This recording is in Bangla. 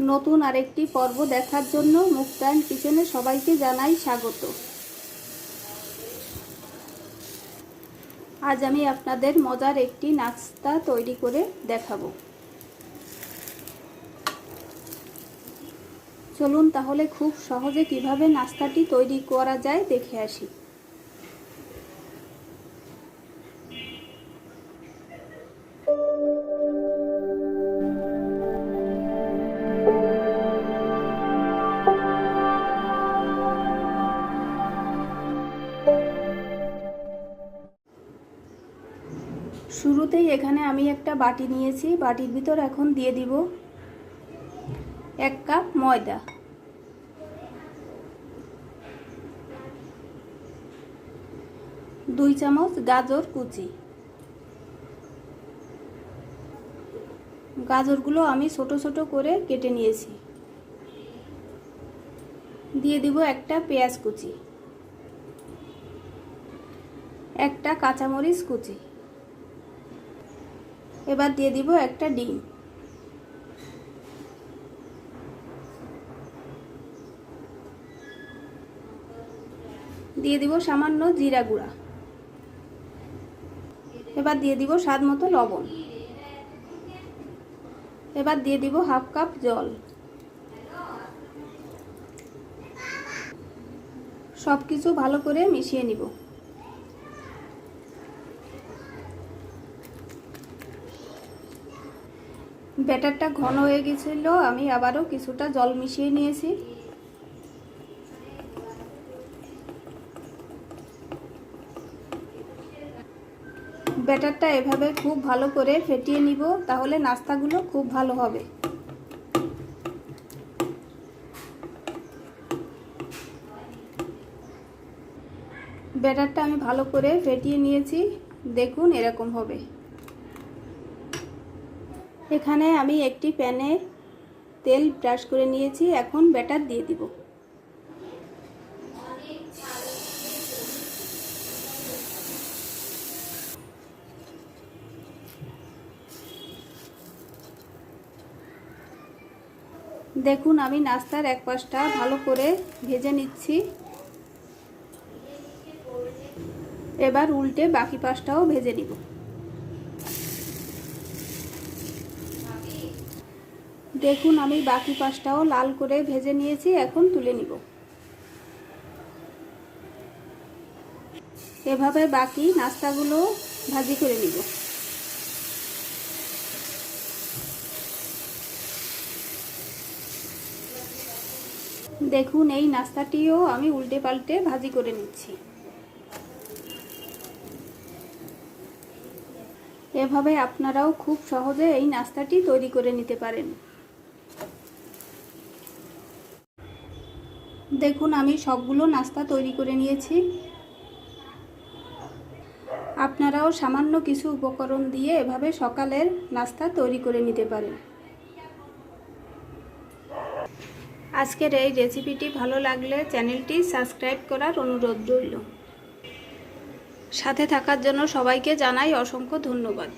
নতুন আরেকটি পর্ব দেখার জন্য মুক্তায়ন কিচেনে সবাইকে জানাই স্বাগত। আজ আমি আপনাদের মজার একটি নাস্তা তৈরি করে দেখাবো। চলুন তাহলে খুব সহজে কীভাবে নাস্তাটি তৈরি করা যায় দেখে আসি। শুরুতেই এখানে আমি একটা বাটি নিয়েছি, বাটির ভিতর এখন দিয়ে দিব এক কাপ ময়দা। দুই চামচ গাজর কুচি। গাজরগুলো আমি ছোট ছোট করে কেটে নিয়েছি। দিয়ে দিব একটা পেঁয়াজ কুচি, একটা কাঁচামরিচ কুচি। এবার দিয়ে দিব একটা ডিম। দিয়ে দিব সামান্য জিরা গুঁড়া। এবার দিয়ে দিব স্বাদ মতো লবণ। এবার দিয়ে দিব হাফ কাপ জল। সব কিছু ভালো করে মিশিয়ে নিব। ব্যাটারটা ঘন হয়ে গেছিল, আমি আবারও কিছুটা জল মিশিয়ে নিয়েছি। ব্যাটারটা এভাবে খুব ভালো করে ফেটিয়ে নিব, তাহলে নাস্তাগুলো খুব ভালো হবে। ব্যাটারটা আমি ভালো করে ফেটিয়ে নিয়েছি, দেখুন এরকম হবে। এখানে আমি একটি প্যানে তেল ব্রাশ করে নিয়েছি, এখন ব্যাটার দিয়ে দিব। দেখুন, আমি নাস্তার এক পাশটা ভালো করে ভেজে নিচ্ছি। এবার উল্টে বাকি পাশটাও ভেজে নিব। দেখুন, আমি বাকি পাশটাও লাল করে ভেজে নিয়েছি, এখন তুলে নিব। এভাবে বাকি নাস্তাগুলো ভাজি করে নিব। দেখুন, এই নাস্তাটিও আমি উল্টে পাল্টে ভাজি করে নিচ্ছি। এভাবে আপনারাও খুব সহজে এই নাস্তাটি তৈরি করে নিতে পারেন। দেখুন, আমি সবগুলো নাস্তা তৈরি করে নিয়েছি। আপনারাও সামান্য কিছু উপকরণ দিয়ে এভাবে সকালের নাস্তা তৈরি করে নিতে পারেন। আজকের এই রেসিপিটি ভালো লাগলে চ্যানেলটি সাবস্ক্রাইব করার অনুরোধ রইল। সাথে থাকার জন্য সবাইকে জানাই অসংখ্য ধন্যবাদ।